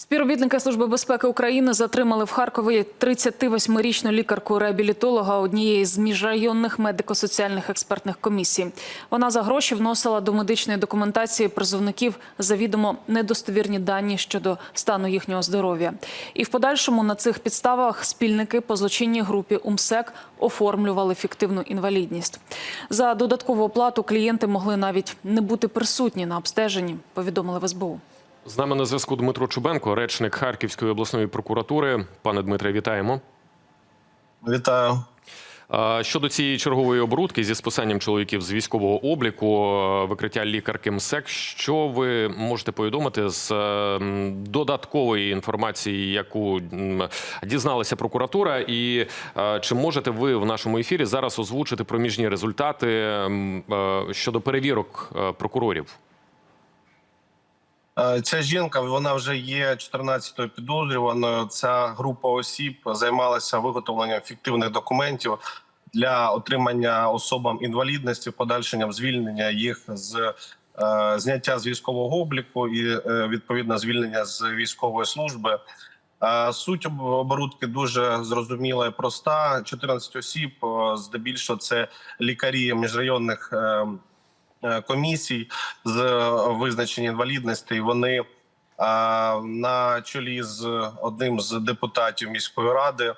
Співробітники Служби безпеки України затримали в Харкові 38-річну лікарку-реабілітолога однієї з міжрайонних медико-соціальних експертних комісій. Вона за гроші вносила до медичної документації призовників завідомо недостовірні дані щодо стану їхнього здоров'я. І в подальшому на цих підставах спільники по злочинній групі УМСЕК оформлювали фіктивну інвалідність. За додаткову оплату клієнти могли навіть не бути присутні на обстеженні, повідомили в СБУ. З нами на зв'язку Дмитро Чубенко, речник Харківської обласної прокуратури. Пане Дмитре, вітаємо. Вітаю. Щодо цієї чергової оборудки зі списанням чоловіків з військового обліку, викриття лікарки МСЕК, що ви можете повідомити з додаткової інформації, яку дізналася прокуратура, і чи можете ви в нашому ефірі зараз озвучити проміжні результати щодо перевірок прокурорів? Е, Ця жінка вона вже є 14-ю підозрюваною. Ця група осіб займалася виготовленням фіктивних документів для отримання особам інвалідності, подальшенням звільнення їх з е, зняття з військового обліку і е, відповідно звільнення з військової служби. Суть оборудки дуже зрозуміла і проста. 14 осіб, здебільшого, це лікарі міжрайонних е, е, комісій з е, визначення інвалідності. Вони е, на чолі з одним з депутатів міської ради е,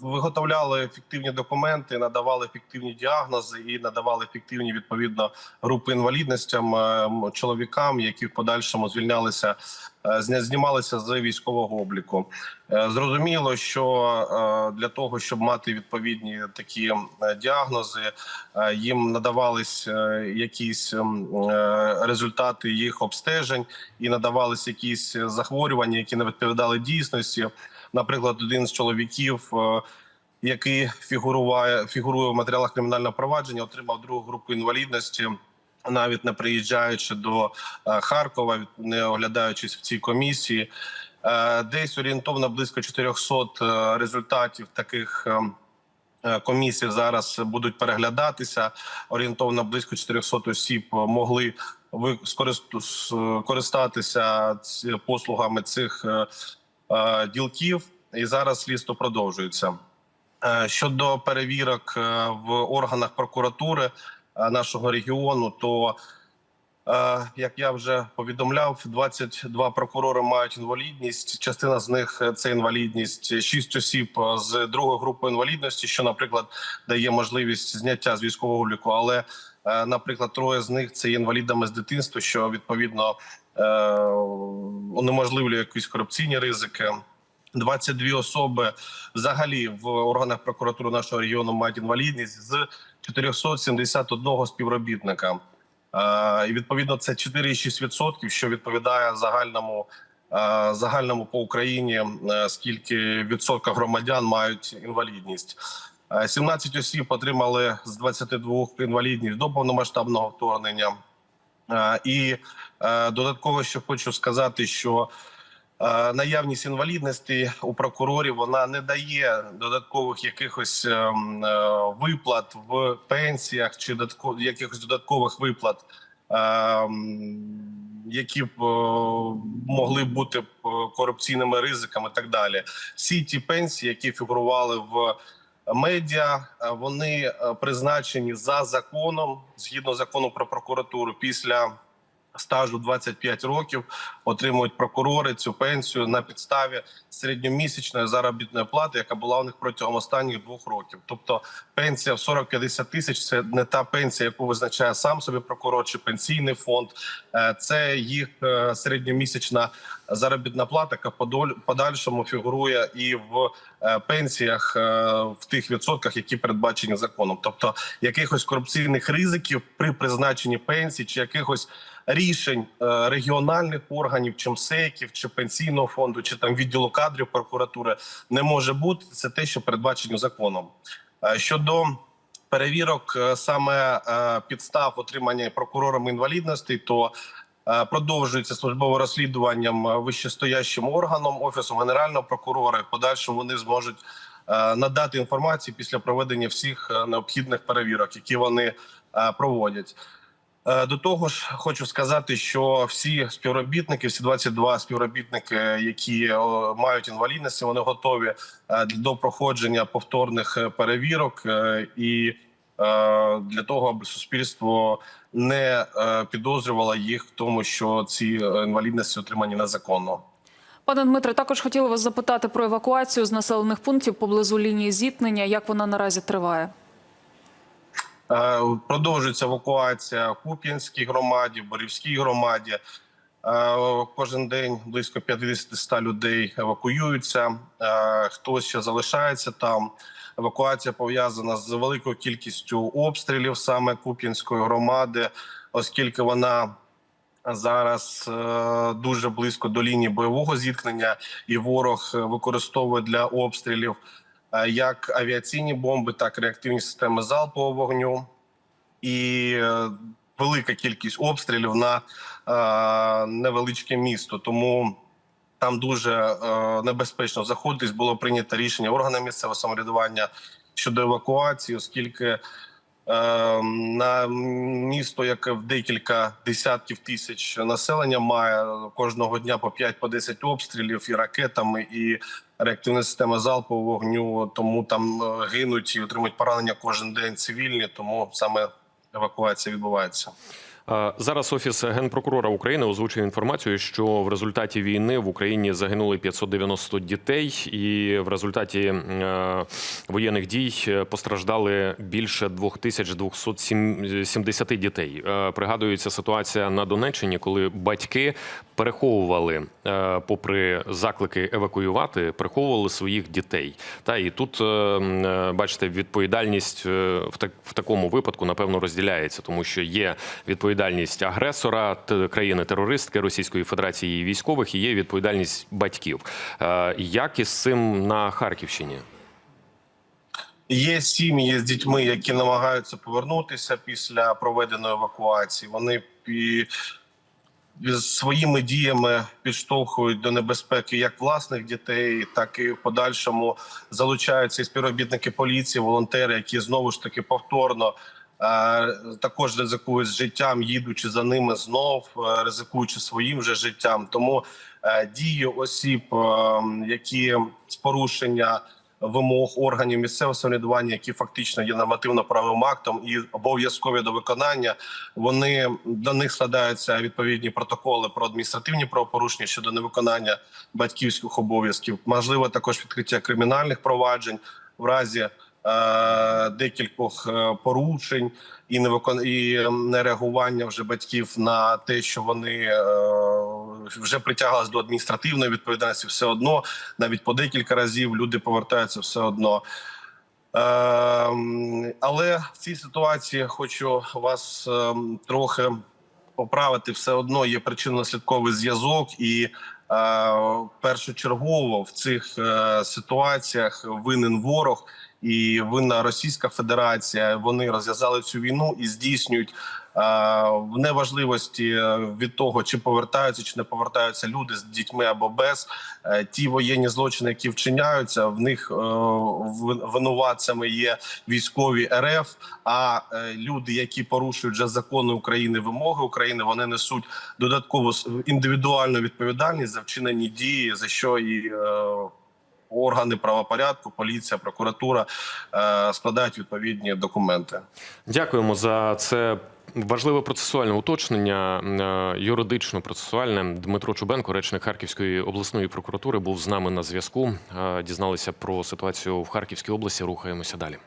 виготовляли фіктивні документи, надавали фіктивні діагнози і надавали фіктивні відповідно групи інвалідностям е, чоловікам, які в подальшому звільнялися, е, знімалися з військового обліку. Е, Зрозуміло, що е, для того, щоб мати відповідні такі е, діагнози, е, їм надавались е, якісь е, результати їх обстежень і надавались якісь захворювання, які не відповідали дійсності. Наприклад, один з чоловіків. е, Який фігурує фігурує в матеріалах кримінального провадження, отримав другу групу інвалідності, навіть не приїжджаючи до е, Харкова, не оглядаючись в цій комісії. Е, Десь орієнтовно близько 400 е, результатів таких комісій зараз будуть переглядатися. Орієнтовно близько 400 осіб могли ви скористу- с- користатися ці- послугами цих ділків, і зараз слідство продовжується. Щодо перевірок в органах прокуратури нашого регіону, то Е, Як я вже повідомляв, 22 прокурори мають інвалідність. Частина з них е, це інвалідність. 6 осіб е, з другої групи інвалідності, що, наприклад, дає можливість зняття з військового обліку. Але, е, наприклад, троє з них це інвалідами з дитинства, що відповідно е, унеможливлює якісь корупційні ризики. 22 особи взагалі в органах прокуратури нашого регіону мають інвалідність з 471 співробітника. Е, І відповідно це 4,6%, що відповідає загальному е, загальному по Україні, е, скільки відсотка громадян мають інвалідність. Е, 17 осіб отримали з 22 інвалідність до повномасштабного вторгнення. І додатково, що хочу сказати, що наявність інвалідності у прокурорів вона не дає додаткових якихось ем, е, виплат в пенсіях чи якихось додаткових виплат, ем, які б е, могли бути е, корупційними ризиками, і так далі. Всі ті пенсії, які фігурували в медіа, е, вони е, призначені за законом згідно закону про прокуратуру після стажу 25 років отримують прокурори цю пенсію на підставі середньомісячної заробітної плати, яка була у них протягом останніх двох років. Тобто пенсія в 40-50 тисяч це не та пенсія, яку визначає сам собі прокурор чи пенсійний фонд. Е, Це їх е, середньомісячна заробітна плата, яка подальшому фігурує і в е, пенсіях е, в тих відсотках, які передбачені законом. Тобто якихось корупційних ризиків при призначенні пенсій чи якихось рішень е, регіональних органів, чи МСЕКів, чи пенсійного фонду, чи там відділу кадрів прокуратури не може бути. Це те, що передбачено законом. Щодо перевірок саме підстав отримання прокурором інвалідності, то продовжується службове розслідуванням е, вищестоящим органом офісом генерального прокурора. Подальшому вони зможуть е, надати інформацію після проведення всіх е, необхідних перевірок, які вони е, проводять. Е, До того ж, хочу сказати, що всі співробітники, всі 22 співробітники, які мають інвалідності, вони готові е, до проходження повторних е, перевірок е, і е, для того, аби суспільство не е, підозрювало їх в тому, що ці е, інвалідності отримані незаконно. Пане Дмитре, також хотіли вас запитати про евакуацію з населених пунктів поблизу лінії зіткнення. Як вона наразі триває? Е, Продовжується евакуація в Куп'янській громаді, в Борівській громаді. Е, Кожен день близько 50-100 людей евакуюються. Е, Хтось ще залишається там. Евакуація пов'язана з великою кількістю обстрілів саме Куп'янської громади, оскільки вона зараз е, дуже близько до лінії бойового зіткнення, і ворог використовує для обстрілів е, як авіаційні бомби, так і реактивні системи залпового вогню. І е, велика кількість обстрілів на невеличке місто. Тому там дуже е, небезпечно заходитись. Було прийнято рішення органами місцевого самоврядування щодо евакуації, оскільки е, на місто, яке в декілька десятків тисяч населення має кожного дня по 5-10 обстрілів і ракетами, і реактивна система залпового вогню. Тому там е, гинуть і отримують поранення кожен день цивільні. Тому саме евакуація відбувається. Е, Зараз офіс генпрокурора України озвучує інформацію, що в результаті війни в Україні загинули 590 дітей, і в результаті е, воєнних дій постраждали більше 2270 дітей. Е, Пригадується ситуація на Донеччині, коли батьки переховували, е, попри заклики евакуювати, переховували своїх дітей. Та і тут е, е, бачите, відповідальність е, в такому випадку напевно розділяється, тому що є відповідальність агресора країни-терористки Російської Федерації і військових, і є відповідальність батьків. Е, Як із цим на Харківщині? Є сім'ї з дітьми, які намагаються повернутися після проведеної евакуації. Вони своїми діями підштовхують до небезпеки як власних дітей, так і в подальшому залучаються і співробітники поліції, волонтери, які знову ж таки повторно. Е, Також ризикують життям, їдучи за ними знов, е, ризикуючи своїм же життям. Тому е, дії осіб, які з порушення вимог органів місцевого самоврядування, які фактично є нормативно-правовим актом і обов'язкові до виконання. Вони до них складаються відповідні протоколи про адміністративні правопорушення щодо невиконання батьківських обов'язків. Можливо, також відкриття кримінальних проваджень в разі. Е, Декількох е, порушень і невикон... і нереагування вже батьків на те, що вони е, вже притягалися до адміністративної відповідальності, все одно навіть по декілька разів люди повертаються все одно. Ем, але в цій ситуації хочу вас ем, трохи поправити. Все одно є причинно-наслідковий зв'язок, і е, першочергово в цих е, ситуаціях винен ворог і винна Російська Федерація. Вони розв'язали цю війну і здійснюють. В неважливості від того, чи повертаються чи не повертаються люди з дітьми або без е, ті воєнні злочини, які вчиняються, в них е, винуватцями є військові РФ. А е, люди, які порушують вже закони України, вимоги України, вони несуть додаткову індивідуальну відповідальність за вчинені дії, за що і органи правопорядку, поліція, прокуратура складають відповідні документи. Дякуємо за це. Важливе процесуальне уточнення, е, юридично-процесуальне. Дмитро Чубенко, речник Харківської обласної прокуратури, був з нами на зв'язку. Е, Дізналися про ситуацію в Харківській області. Рухаємося далі.